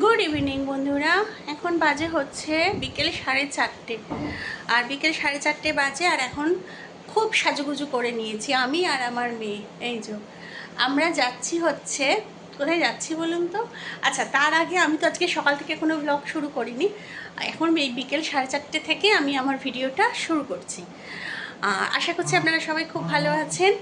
Good evening বন্ধুরা। এখন বাজে হচ্ছে বিকেল সাড়ে চারটে। আর বিকেল সাড়ে চারটে বাজে, আর এখন খুব সাজুগুজু করে নিয়েছি আমি আর আমার মেয়ে। এই যে, আমরা যাচ্ছি হচ্ছে, কোথায় যাচ্ছি বলুন তো? আচ্ছা তার আগে আমি তো আজকে সকাল থেকে কোনো ব্লগ শুরু করিনি। এখন এই বিকেল সাড়ে চারটে থেকে আমি আমার ভিডিওটা শুরু করছি। আশা করছি আপনারা সবাই খুব ভালো আছেন।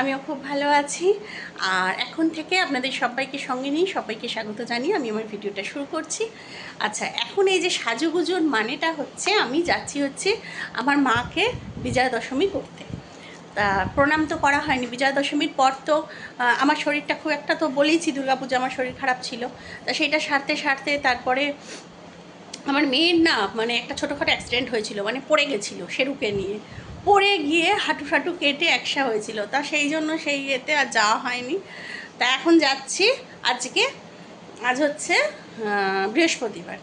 আমিও খুব ভালো আছি। আর এখন থেকে আপনাদের সবাইকে সঙ্গে নিয়ে সবাইকে স্বাগত জানিয়ে আমি আমার ভিডিওটা শুরু করছি। আচ্ছা এখন এই যে সাজুগুজুর মানেটা হচ্ছে, আমি যাচ্ছি হচ্ছে আমার মাকে বিজয়া দশমী করতে। তা প্রণাম তো করা হয়নি, বিজয়া দশমীর পর তো আমার শরীরটা খুব একটা তো বলেইছি, দুর্গাপূজা আমার শরীর খারাপ ছিল। তা সেটা সারতে সারতে তারপরে আমার মেয়ের না মানে একটা ছোটোখাটো অ্যাক্সিডেন্ট হয়েছিল মানে পড়ে গেছিল সেরুকে নিয়ে। পড়ে গিয়ে হাঁটু ফাটু কেটে একসা হয়েছিল। তা সেই জন্য সেই ইয়েতে আর যাওয়া হয়নি। তা এখন যাচ্ছি। আজকে আজ হচ্ছে বৃহস্পতিবার।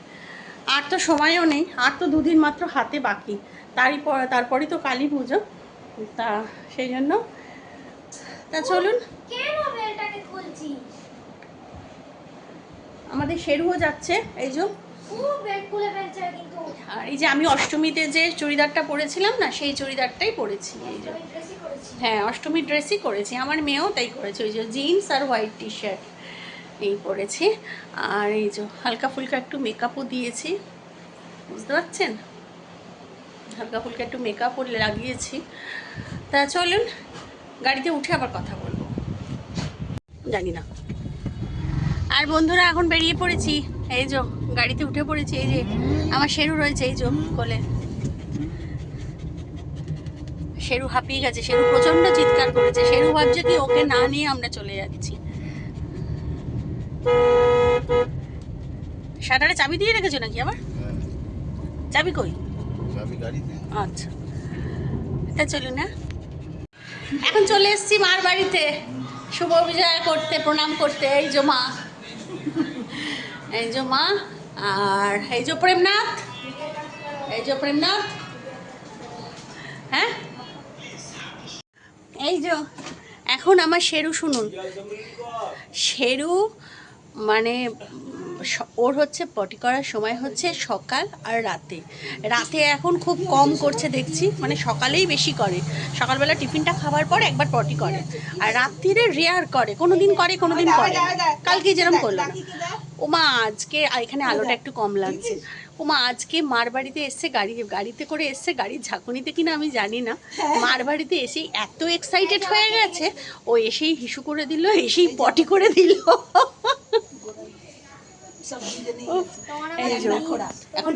আর তো সময়ও নেই। আর তো দুদিন মাত্র হাতে বাকি। তারই পর তারপরেই তো কালী পুজো। তা সেই জন্য তা চলুন। আমাদের শেরুও যাচ্ছে। এই যে আর এই যে আমি অষ্টমীতে যে চুড়িদারটা পরেছিলাম না সেই চুড়িদারটাই পরেছি এই যে। হ্যাঁ অষ্টমীর ড্রেসই করেছি। আমার মেয়েও তাই করেছে ওই যে জিন্স আর হোয়াইট টি শার্ট এই পরেছি। আর এই যে হালকা ফুলকা একটু মেকআপও দিয়েছি। বুঝতে পারছেন? হালকা ফুলকা একটু মেকআপও লাগিয়েছি। তা চলুন গাড়িতে উঠে আবার কথা বলব। জানি না। আর বন্ধুরা এখন বেরিয়ে পড়েছি। এই যে গাড়িতে উঠে পড়েছি এই যে আমার শেরু রয়েছে এই যে কোলে। শেরু হাঁপিয়ে গেছে শেরু প্রচণ্ড চিৎকার করেছে। শেরু ভাবছে কি ওকে না নিয়ে আমরা চলে যাচ্ছি। শাটারে চাবি দিয়ে রেখেছো নাকি আবার? চাবি কই? আচ্ছা। তা চলুন না। এখন চলে এসেছি মার বাড়িতে। শুভ বিজয় করতে প্রণাম করতে এই যে মা। এই যে মা, আর এই প্রেমনাথ, এই যে প্রেমনাথ। হ্যাঁ? এই যে, এখন আমার শেরু শুনুন। শেরু মানে ওর হচ্ছে পটি করার সময় হচ্ছে সকাল আর রাতে। রাতে এখন খুব কম করছে দেখছি মানে সকালেই বেশি করে। সকালবেলা টিফিনটা খাওয়ার পর একবার পটি করে। আর রাত্রিরে রেয়ার করে কোনো দিন করে কোনো দিন করে। কালকে যেরকম করল না ওমা আজকে এখানে আলোটা একটু কম লাগছে। ওমা আজকে মার বাড়িতে এসছে গাড়ি, গাড়িতে করে এসছে গাড়ির ঝাঁকুনিতে কিনা আমি জানি না। মার বাড়িতে এসেই এত এক্সাইটেড হয়ে গেছে, ও এসেই হিসু করে দিল, এসেই পটি করে দিল। এখন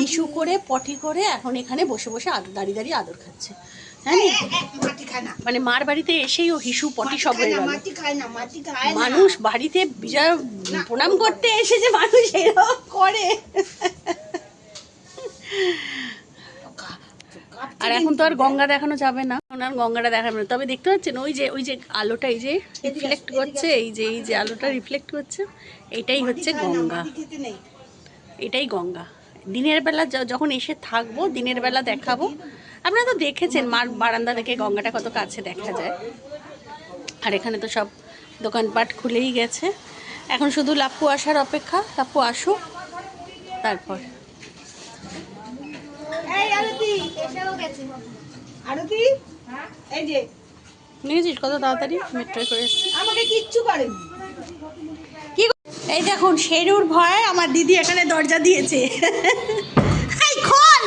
হিসু করে পটি করে এখন এখানে বসে বসে আদর দাঁড়িয়ে দাঁড়িয়ে আদর খাচ্ছে। জানি মাটি খায় না। মানে মার বাড়িতে এসেই ও হিসু পটি সব হয়ে গেল। মাটি খায় না মাটি খায় না। মানুষ বাড়িতে বিজয় প্রণাম করতে এসে যে মানুষ এরকম করে। আর এখন তো আর গঙ্গা দেখানো যাবে না। আর গঙ্গাটা দেখাবে না। তবে দেখতে পাচ্ছেন ওই যে ওই যে আলোটা এই যে রিফ্লেক্ট করছে এই যে এই যে আলোটা রিফ্লেক্ট করছে। এটাই হচ্ছে গঙ্গা। এটাই গঙ্গা। দিনের বেলা যখন এসে থাকব দিনের বেলা দেখাবো। আপনারা তো দেখেছেন মার বারান্দা থেকে গঙ্গাটা কত কাছে দেখা যায়। আর এখানে তো সব দোকানপাট খুলেই গেছে। এখন শুধু লাপ্পু আসার অপেক্ষা। লাপ্পু আসুক তারপর। নিয়েছিস কত তাড়াতাড়ি? মেট্রোয় করে আমাকে কিচ্ছু করেনি? এই দেখুন শেরুর ভয় আমার দিদি এখানে দরজা দিয়েছে। এই খোল!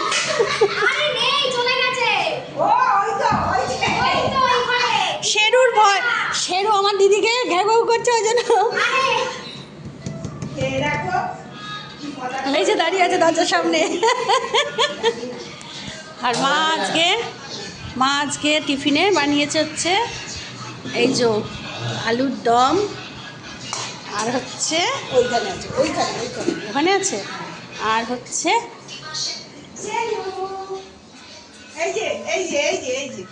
আরে নেই চলে গেছে। ও ওই তো ওই যে। ওই তো ওইখানে। শেরুর ভয়। শেরু আমার দিদিকে ঘেউ করছে ওই জন্য। এই যে দাঁড়িয়ে আছে দরজার সামনে। আর মা আজকে মা আজকে টিফিনে বানিয়েছে হচ্ছে এই যে আলুর দম আর হচ্ছে ওইখানে আছে ওইখানে ওইখানে ওখানে আছে। আর হচ্ছে এই যে এই যে এই যে এই যে।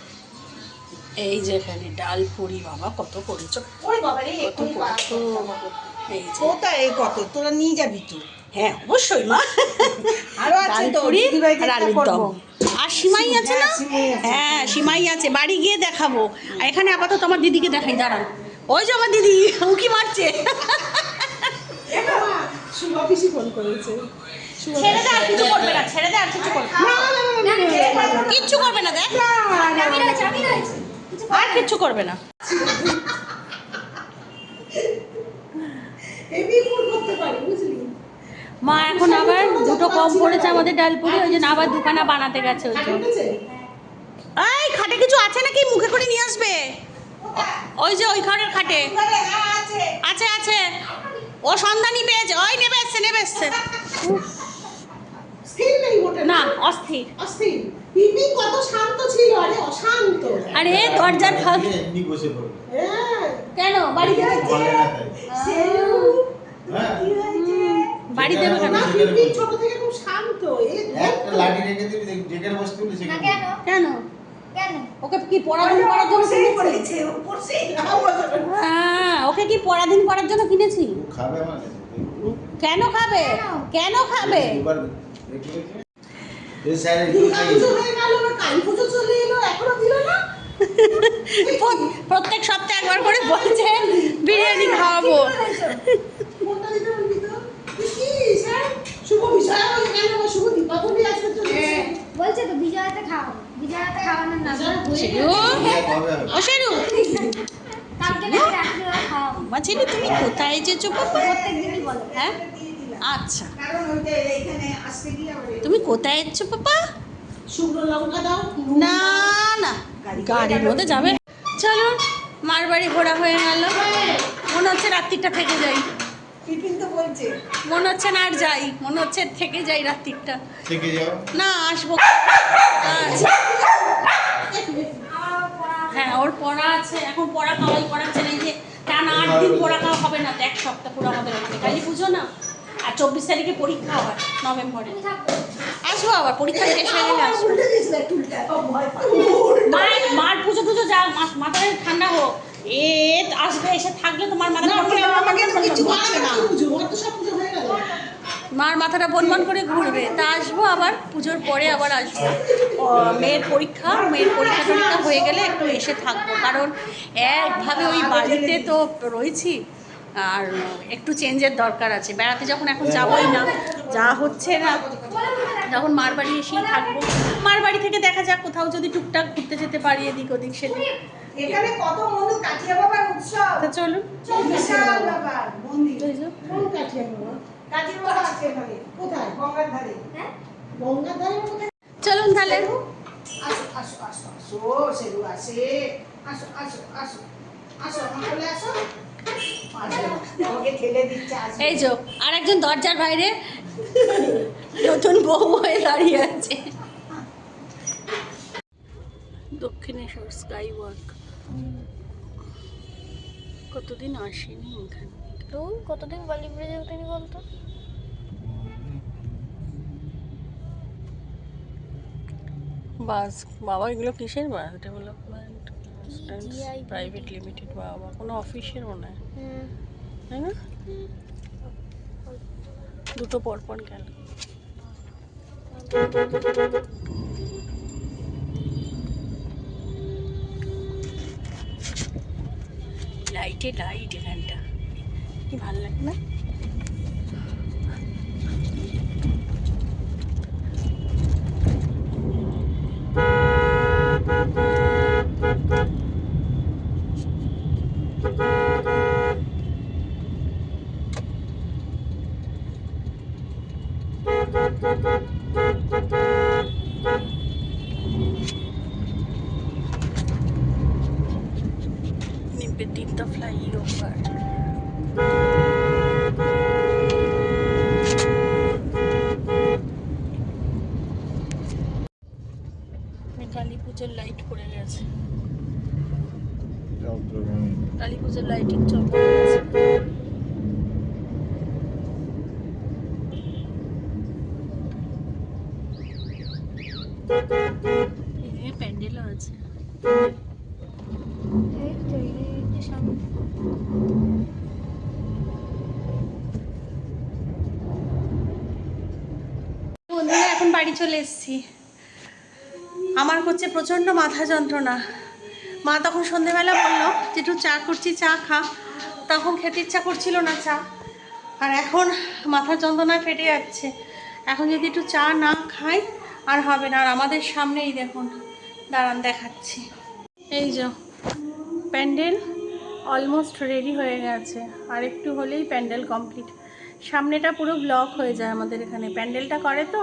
এই যে এখানে ডাল পুরি বাবা কত করেছ। ওই বাবা রে কত করেছ। এই যে। কোথায় এই কত? তোরা নিয়ে যাবি তো। হ্যাঁ অবশ্যই মা। আরও আছে ডাল তো পুরি আর আলুর দম। আর সিমাই আছে না? হ্যাঁ, সিমাই আছে। হ্যাঁ সিমাই আছে। বাড়ি গিয়ে দেখাবো। আর এখানে আপাতত আমার দিদিকে দেখাই দাঁড়ান। ওই যে আমার দিদি উকি মারছে ফোন করেছে ছেড়ে দে আর কিছু করবে না ছেড়ে দে আর কিছু করবে না। কিচ্ছু করবে না দেখ আর কিচ্ছু করবে না মা এখন আবার দুটো কম পড়েছে আমাদের ডালপুরি ওই জন্য আবার দুখানা বানাতে গেছে ওই জন্য এই খাটে কিছু আছে নাকি মুখে করে নিয়ে আসবে ওই যে ওই ঘরের খাটে। হ্যাঁ, আছে। আছে আছে। ও সন্ধানী পেয়েছে। ওই নেবে এসছে নেবে এসছে। স্থির নেই মোটে না অস্থির। অস্থির। পিপি কত শান্ত ছিল আরে অশান্ত। আরে দরজার ফাঁক। এমনি বসে পড়বে। হ্যাঁ। কেন? বাড়িতে হ্যাঁ। কি হয়েছে? বাড়িতে কেন? না পিপি ছোট থেকে খুব শান্ত। এ একটা লাঠি রেখে দিবি দেখ- বসতে বলে না সেখানে কেন কেন? কেন? ওকে কি করার জন্য কিনেছি? হ্যাঁ ওকে কি পড়াদিন করার জন্য কিনেছি? কেন খাবে? কেন? খাবে? হয়ে প্রত্যেক সপ্তাহে একবার করে বলছে বিরিয়ানি খাওয়াবো। কি স্যার? শুভ বিষয় হয়ে শুভ দীপাবলি বলছে তো বিজয়াতে খাওয়াবো। বিজয়াতে খাওয়ানোর না কালকে তুমি কোথায় যেছো বাবা? প্রত্যেক বলো। হ্যাঁ? আচ্ছা। কারণ ওই যে এইখানে আসতে গিয়ে আবার এই তুমি কোথায় এসছো পাপা শুকনো লঙ্কা দাও না না। গাড়ির মধ্যে যাবে। চলো মার বাড়ি ঘোরা হয়ে গেল। মনে হচ্ছে রাত্রিটা থেকে যাই। টিফিন তো বলছে। মনে হচ্ছে না আর যাই মনে হচ্ছে থেকে যাই রাত্রিটা। থেকে যাও। না আসব। হ্যাঁ ওর পড়া আছে এখন পড়া খাওয়াই করাচ্ছে না যে টানা আট দিন পড়া খাওয়া হবে না এক সপ্তাহ পুরো আমাদের ওখানে কালী পুজো না আর চব্বিশ তারিখে পরীক্ষা আবার নভেম্বরে। আসব আবার পরীক্ষা শেষ হয়ে গেলে আসব। মার পুজো টুজো যা মা- মাথাটা ঠান্ডা হোক এ আসবে এসে থাকলে তোমার হয়ে মার মাথাটা বনমান করে ঘুরবে। তা আসব আবার পুজোর পরে আবার আসব। মেয়ের পরীক্ষা মেয়ের পরীক্ষা টরীক্ষা হয়ে গেলে একটু এসে থাকব। কারণ একভাবে ওই বাড়িতে তো রয়েছি। আর একটু চেঞ্জের দরকার আছে। বেড়াতে যখন এখন যাবোই না যা হচ্ছে না যখন মার বাড়ি এসেই থাকব। মার বাড়ি থেকে দেখা যাক কোথাও যদি টুকটাক ঘুরতে যেতে পারি এদিক ওদিক সেদিক। এখানে কত মন্দির কাঠিয়া বাবার উৎসব। তা চলুন। বিশাল ব্যাপার। মন্দির। কোন কাঠিয়া বাবা? কাঠিয়া বাবা আছে এখানে। কোথায়? গঙ্গার ধারে। হ্যাঁ? গঙ্গার ধারে কোথায়? চলুন তাহলে। আসো আসো আসো আসো সেরু আসে। আসো আসো আসো আসো। আসো আসো, আমাকে ঠেলে দিচ্ছে আসো এই যে আর একজন দরজার বাইরে নতুন বউ হয়ে দাঁড়িয়ে আছে। দক্ষিণেশ্বর স্কাই ওয়ার্ক কতদিন আসেনি এখানে? তুই কতদিন বালি ব্রিজে উঠেনি বলতো? বাস বাবা এগুলো কিসের bus? Development GIB private limited বাবা কোনো অফিসের মনে হয়। তাই না? দুটো পরপর গেল। লাইটে লাইট এখানটা। কি ভালো লাগে না Nimpetita flyover. কালী পুজোর লাইট পড়ে গেছে কালী পুজোর লাইটিং চল পড়ে গেছে এদিকে প্যান্ডেলও আছে এই তো এই যে সামনে বন্ধুরা, এখন বাড়ি চলে এসেছি। আমার হচ্ছে প্রচণ্ড মাথা যন্ত্রণা। মা তখন সন্ধেবেলা বলল যে, একটু চা করছি, চা খা। তখন খেতে ইচ্ছা করছিল না চা। আর এখন মাথার যন্ত্রণায় ফেটে যাচ্ছে। এখন যদি একটু চা না খাই, আর হবে না। আর আমাদের সামনেই দেখুন, দাঁড়ান দেখাচ্ছি। এই যে, প্যান্ডেল। অলমোস্ট রেডি হয়ে গেছে। আর একটু হলেই প্যান্ডেল কমপ্লিট। সামনেটা পুরো ব্লক হয়ে যায় আমাদের এখানে। প্যান্ডেলটা করে তো,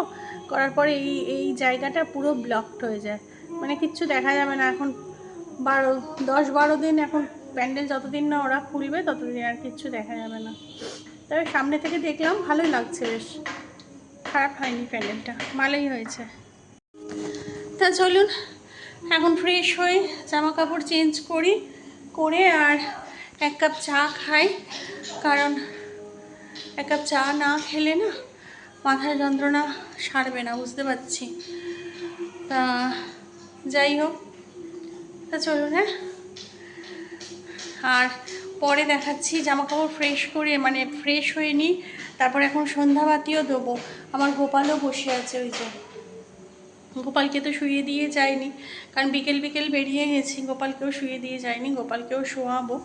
করার পরে এই এই জায়গাটা পুরো ব্লকড হয়ে যায়। মানে কিচ্ছু দেখা যাবে না। এখন বারো, দশ বারো দিন এখন প্যান্ডেল যতদিন না ওরা খুলবে, ততদিন আর কিচ্ছু দেখা যাবে না। তবে সামনে থেকে দেখলাম, ভালোই লাগছে বেশ। খারাপ হয়নি প্যান্ডেলটা, ভালোই হয়েছে। তা চলুন, এখন ফ্রেশ হই জামা কাপড় চেঞ্জ করি। করে আর এক কাপ চা খাই। কারণ এক কাপ চা না খেলে না মাথার যন্ত্রণা সারবে না, বুঝতে পারছি। তা যাই হোক, তা চলুন হ্যাঁ। আর পরে দেখাচ্ছি জামা কাপড় ফ্রেশ করে মানে ফ্রেশ হয়ে নিই। তারপর এখন সন্ধ্যাবাতিও দেবো। আমার গোপালও বসে আছে ওই যে। গোপালকে তো শুয়ে দিয়ে যায়নি। কারণ বিকেল বিকেল বেরিয়ে গেছি, গোপালকেও শুয়ে দিয়ে যায়নি, গোপালকেও শোয়াবো।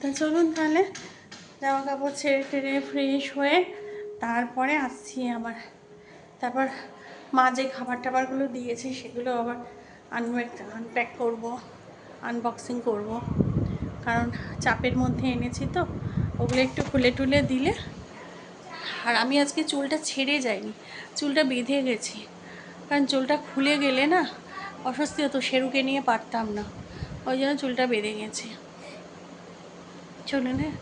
তা চলুন তাহলে, জামা কাপড় ছেড়ে টেড়ে ফ্রেশ হয়ে তারপরে আসছি আবার। তারপর মা যে খাবার টাবারগুলো দিয়েছে সেগুলো আবার আনপ্যাক আনপ্যাক করব আনবক্সিং করব। কারণ চাপের মধ্যে এনেছি তো, ওগুলো একটু খুলে টুলে দিলে আর আমি আজকে চুলটা ছেড়ে যাইনি, চুলটা বেঁধে গেছি। কারণ চুলটা খুলে গেলে না অস্বস্তি হতো, সেরুকে নিয়ে পারতাম না। ওই জন্য চুলটা বেঁধে গেছে। চলুন হ্যাঁ।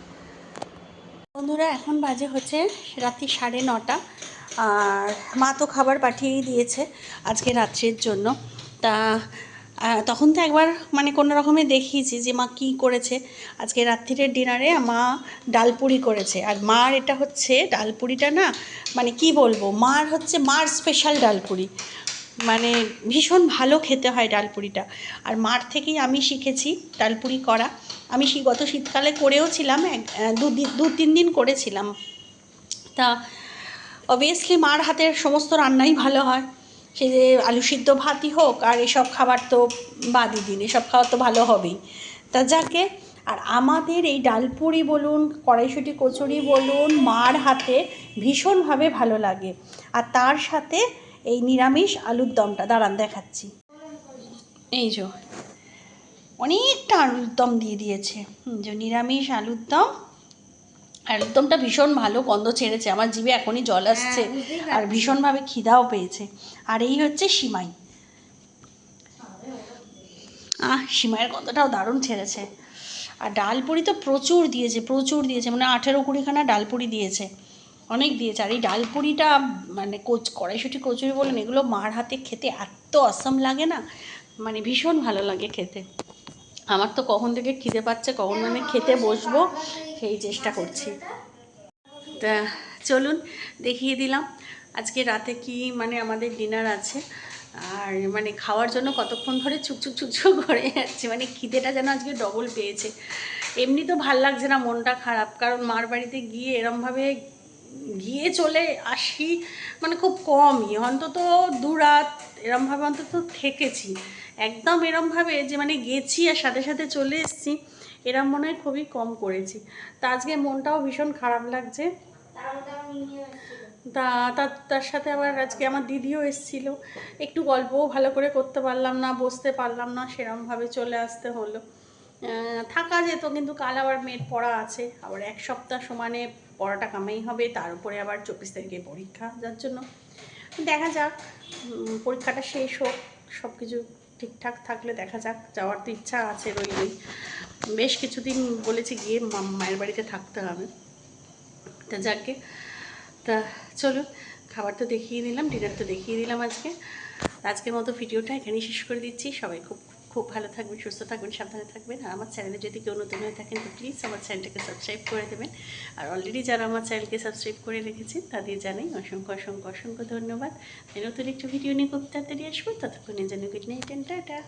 বন্ধুরা, এখন বাজে হচ্ছে রাত্রি সাড়ে নটা। আর মা তো খাবার পাঠিয়েই দিয়েছে আজকে রাত্রির জন্য। তা তখন তো একবার মানে কোনো রকমে দেখিয়েছি যে মা কী করেছে। আজকে রাত্রিরের ডিনারে মা ডালপুরি করেছে। আর মার এটা হচ্ছে ডালপুরিটা না মানে কি বলব, মার হচ্ছে, মার স্পেশাল ডালপুরি মানে ভীষণ ভালো খেতে হয় ডালপুরিটা আর মার থেকেই আমি শিখেছি ডালপুরি করা। আমি গত শীতকালে করেও ছিলাম এক দু তিন দিন করেছিলাম। তা অবভিয়াসলি মার হাতের সমস্ত রান্নাই ভালো হয়। সে যে আলু সিদ্ধ ভাতই হোক আর এসব খাবার তো বাদই দিন, এসব খাবার তো ভালো হবেই। তা যাকে, আর আমাদের এই ডালপুরি বলুন, কড়াইশুটি কচুরি বলুন, মার হাতে ভীষণভাবে ভালো লাগে। আর তার সাথে এই নিরামিষ আলুর দমটা, দাঁড়ান দেখাচ্ছি। এই যে, অনেকটা আলুর দম দিয়ে দিয়েছে। যে নিরামিষ আলুর দম আলুর দমটা ভীষণ ভালো গন্ধ ছেড়েছে আমার জিভে এখনই জল আসছে আর ভীষণভাবে খিদাও পেয়েছে। আর এই হচ্ছে সিমাই। আহ সিমাইয়ের গন্ধটাও দারুণ ছেড়েছে। আর ডাল ডালপুরি তো প্রচুর দিয়েছে প্রচুর দিয়েছে মানে আঠেরো কুড়িখানা ডাল ডালপুরি দিয়েছে অনেক দিয়েছে। আর এই ডাল ডালপুরিটা মানে কোচ কড়াইশুটি কচুরি বলেন এগুলো মার হাতে খেতে এত অসম লাগে না মানে ভীষণ ভালো লাগে খেতে। আমার তো কখন থেকে খিদে পাচ্ছে কখন মানে খেতে বসবো সেই চেষ্টা করছি। তা চলুন, দেখিয়ে দিলাম। আজকে রাতে কি মানে আমাদের ডিনার আছে। আর মানে খাওয়ার জন্য কতক্ষণ ধরে চুকচুক চুকচুক করে যাচ্ছে। মানে খিদেটা যেন আজকে ডবল পেয়েছে। এমনি তো ভালো লাগছে না, মনটা খারাপ। কারণ মার বাড়িতে গিয়ে এরমভাবে গিয়ে চলে আসি মানে খুব কমই। অন্তত দু রাত এরমভাবে অন্তত থেকেছি। একদম এরমভাবে যে মানে গেছি আর সাথে সাথে চলে এসেছি। এরম মনে হয় খুবই কম করেছি। তা আজকে মনটাও ভীষণ খারাপ লাগছে। তা তার তার সাথে আবার আজকে আমার দিদিও এসেছিল। একটু গল্পও ভালো করে করতে পারলাম না, বসতে পারলাম না, সেরমভাবে চলে আসতে হলো। থাকা যেত, কিন্তু কাল আবার মেয়ের পড়া আছে। আবার এক সপ্তাহ সমানে পড়াটা কামাই হবে, তার উপরে আবার চব্বিশ তারিখে পরীক্ষা, যার জন্য দেখা যাক। পরীক্ষাটা শেষ হোক সব কিছু ঠিকঠাক থাকলে দেখা যাক, যাওয়ার তো ইচ্ছা আছে রইলই। বেশ কিছুদিন বলেছি গিয়ে মায়ের বাড়িতে থাকতে হবে। তা যাকে, তা চলুন খাবার তো দেখিয়ে দিলাম ডিনার তো দেখিয়ে দিলাম আজকে। আজকের মতো ভিডিওটা এখানেই শেষ করে দিচ্ছি। সবাই খুব খুব ভালো থাকবেন, সুস্থ থাকবেন, সাবধানে থাকবেন। আর আমার চ্যানেলে যদি কেউ নতুন হয়ে থাকেন, তো প্লিজ আমার চ্যানেলটাকে সাবস্ক্রাইব করে দেবেন। আর অলরেডি যারা আমার চ্যানেলকে সাবস্ক্রাইব করে রেখেছেন, তাদের জানাই অসংখ্য অসংখ্য অসংখ্য ধন্যবাদ। নতুন একটু ভিডিও নিয়ে খুব তাড়াতাড়ি আসব। ততক্ষণে যেন গুড নাইট টাটা